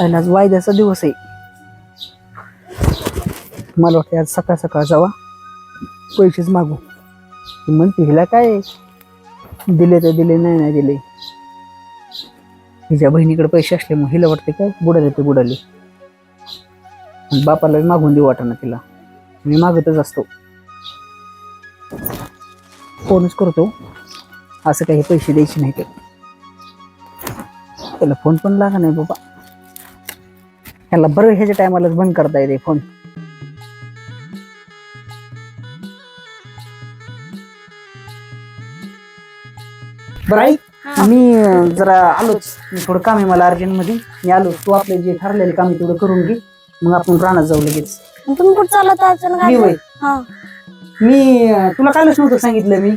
आणि आज वायद्याचा दिवस आहे. मला वाटतं आज सकाळ सकाळ जावा. पैसेच मागू. म्हणते हिला काय दिले तर दिले नाही नाही दिले. हिच्या बहिणीकडे पैसे असले मग हिला वाटते काय बुडाले ते बुडाले. बापाला मागून देऊ वाटाणा तिला. मी मागतच असतो. फोनच करतो. असं काही पैसे द्यायचे नाही त्याला फोन पण लागा नाही बाबा. ह्याला बरं ह्याच्या टायमालाच बंद करता येते फोन. बरं ऐक मी अं, जरा आलोच. मी थोडं काम आहे मला अर्जंटमध्ये मी आलो. तू आपले जे ठरलेले काम आहे तेवढं करून घे. मग आपण रानात जाऊ लगेच. तुम्ही कुठं चालत मी? होय. हा. मी अं, तुला कालच नव्हतं सांगितलं मी.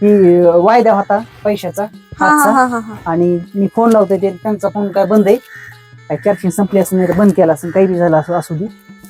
की अं, वायदा होता पैशाचा हा आजचा. हा हा हा. आणि मी फोन लावतोय ते त्यांचा फोन काय बंद आहे. काय चार्जिंग संपली असं नाही तर बंद केला असं काही बी झालं असं असू दे.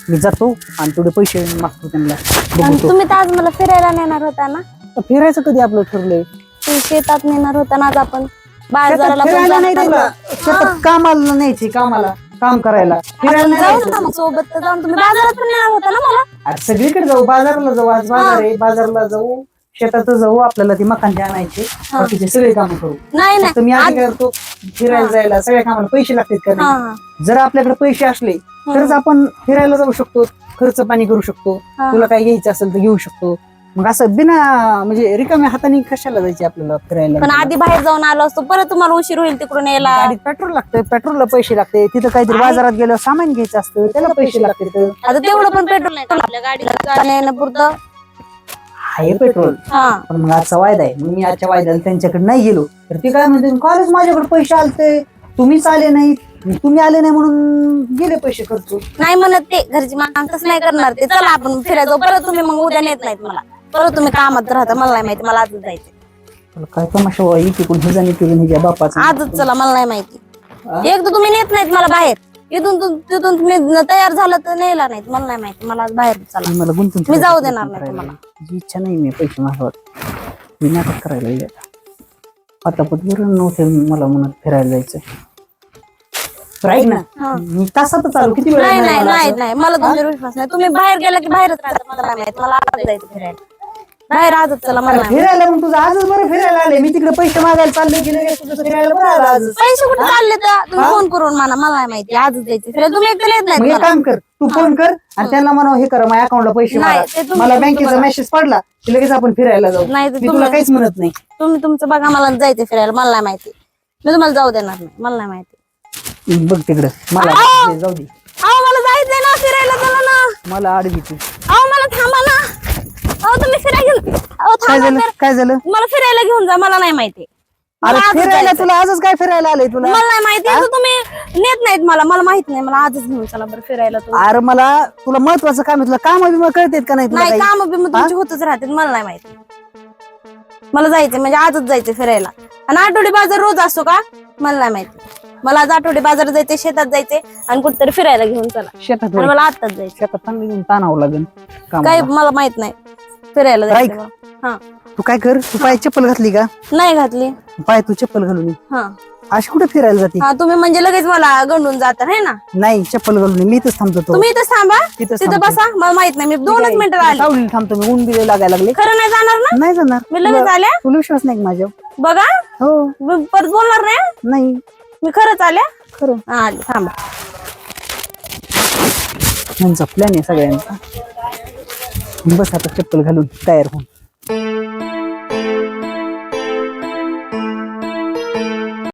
मी जातो आणि थोडे पैसे मागतो त्यांना. आणि बघतो तुम्ही तर आज मला फिरायला नेणार होता ना? तर फिरायचं कधी आपलं ठरलंय? तुम्ही शेतात नेणार होता ना आज आपण? बाजाराला शेतात पण फिरायला नाही जाणार तुला होतो. शेतात कामाला न्यायची कामाला. काम करायला. फिरायला आपण नाही जाऊ जायचं. ना मग सोबत तर जाऊन तुम्ही बाजारात पण नेणार होता ना मला? अरे सगळीकडे जाऊ. बाजारला जाऊ. आज बाजार आहे. बाजारला जाऊ. शेतात जाऊ. आपल्याला ती मकांचे आणायचे. बाकीचे सगळे काम करू. नाही फक्त मी आधी काय करतो. फिरायला जायला सगळ्या कामाला पैसे लागतात का नाही? हा. जर आपल्याकडे पैसे असले तरच आपण फिरायला जाऊ शकतो खर्च पाणी करू शकतो हा. तुला काय घ्यायचं असेल तर घेऊ शकतो. मग असं बिना म्हणजे रिकाम्या हाताने कशाला जायचे आपल्याला फिरायला? पण आधी बाहेर जाऊन आलो असतो परत तुम्हाला उशीर होईल तिकडून यायला. गाडीत पेट्रोल लागतं पेट्रोलला पैसे लागते तिथं काहीतरी बाजारात गेल्यावर सामान घ्यायचं असतं त्याला पैसे लागते आता तेवढं पण पेट्रोल नाही का आपल्या गाडीला जाणं येणं पुरतं. आहे पेट्रोल हा. पण मग आजचा वायदा आहे. मग मी आजच्या वायद्याला त्यांच्याकडे नाही गेलो. तर ते काय म्हणते कॉलेज माझ्याकडे पैसे आलते. तुम्हीच आले नाही तुम्ही आले नाही म्हणून गेले पैसे खर्च नाही म्हणत ते. घरची माणसंच नाही करणार. ते चला आपण फिरायला जाऊ. परत तुम्ही मग उद्या नेत नाहीत मला. परत तुम्ही कामात राहता. मला नाही माहिती. मला आजच जायचं तुला काय तमाशा व्हावा इकडून हे जाणे तिकडून हिच्या बापाचा. आजच चला. मला नाही माहिती. एक तर तुम्ही नेत नाहीत मला बाहेर. इथून तु- तिथून तुम्ही न- तयार झालं तर नेला नाहीत. मला नाही माहिती. मला आज बाहेर चला. मला गुंतून मी जाऊ देणार नाही. तुम्हाला. इच्छा नाही मी पैसे मागवत मी नाटक करायला आता पटापट बरं नव्हते मला म्हणत फिरायला जायचं. ऐक ना? हा. मी तासातच चालू किती वेळ नाही नाही नाही मला नाही असं? नाही. मला तुमच्यावर विश्वास नाही तुम्ही बाहेर गेला की बाहेरच राहता मला नाही माहिती मला आजच जायचं फिरायला. बाहेर आजच चला मला नाही फिरायला मग तुझं आजच बरं फिरायला आले मी तिकडे पैसे मागायला चालले गेले तुझं फिरायला बरं आलं आज माहिती. पैसे कुठे चालले तर? तुम्ही फोन करून म्हणा मला नाही माहिती. आजच जायचं फिरायला. तुम्ही एकटे येत मग एक मला. काम कर. तू फोन कर आणि त्यांना म्हणा हे कर माझ्या अकाउंटला पैसे नाही, मारा. ते तुम्ही- मला बँकेचा. मेसेज पडला की लगेच आपण फिरायला जाऊ. नाही ते मी तुला तुम्ही काहीच म्हणत नाही. तुम्ही तुमचं बघा मला जायचं फिरायला. मला नाही माहिती. मी तुम्हाला जाऊ देणार नाही. मला नाही माहिती. बघ तिकडं. मला! जाऊ दे. अहो मला जायचंय ना फिरायला. चला ना. मला आडवी तू अहो मला थांबा ना. अहो तुम्ही फिरायला घेऊन. अहो काय थांबा झालं? फिर- काय झालं? मला फिरायला घेऊन जा. मला नाही माहिती. अरे मला आजच फिरायला जायचंय. तुला आजच काय फिरायला आलंय तुला? मला नाही माहिती. तुम्ही नेत नाहीत मला. मला माहीत नाही. मला आजच घेऊन चला बरं फिरायला तुम्ही. अरे मला तुला महत्वाचं काम आहे. तुला काम बिम कळतेत का नाही? तुला नाही काही? काम बिम तुमची होतच राहते मला नाही माहिती. मला जायचंय म्हणजे आजच जायचंय फिरायला. आणि आठवडी बाजार रोज असतो का? मला नाही माहिती. मला आज आठवडी बाजार जायचंय शेतात जायचंय आणि कुठेतरी फिरायला घेऊन चला. शेतात आणि. मला आताच जायचं शेतात चांगलं ताणावं लागेल काही मला माहीत नाही. फिरायला ऐक. जायचं मला. हा. तू काय कर? तू पाय चप्पल घातली का? नाही घातली. पाय तू चप्पल घालून ये. हा. अशी कुठे फिरायला जाते? हा तुम्ही म्हणजे लगेच मला गंडून जाता है ना? नाही चप्पल घालून ये. मी इथंच थांबतो तो. तुम्ही इथं थांबा. तिथं थांबतो. बसा. मला माहीत नाही मी दोनच मिनिटं आले सावलीला थांबतो. मी ऊन बिले लागायला लागले. खरं नाही जाणार ना? नाही जाणार. मी लगेच तुला- आल्या? तुला विश्वास नाही का माझ्यावर? बघा. हो. मी परत बोलणार नाही नाही. मी खरंच आल्या? खरं. हा, आले. थांबा. यांचा प्लॅन आहे सगळ्यांचा. बस आता चप्पल घालून तयार होऊन.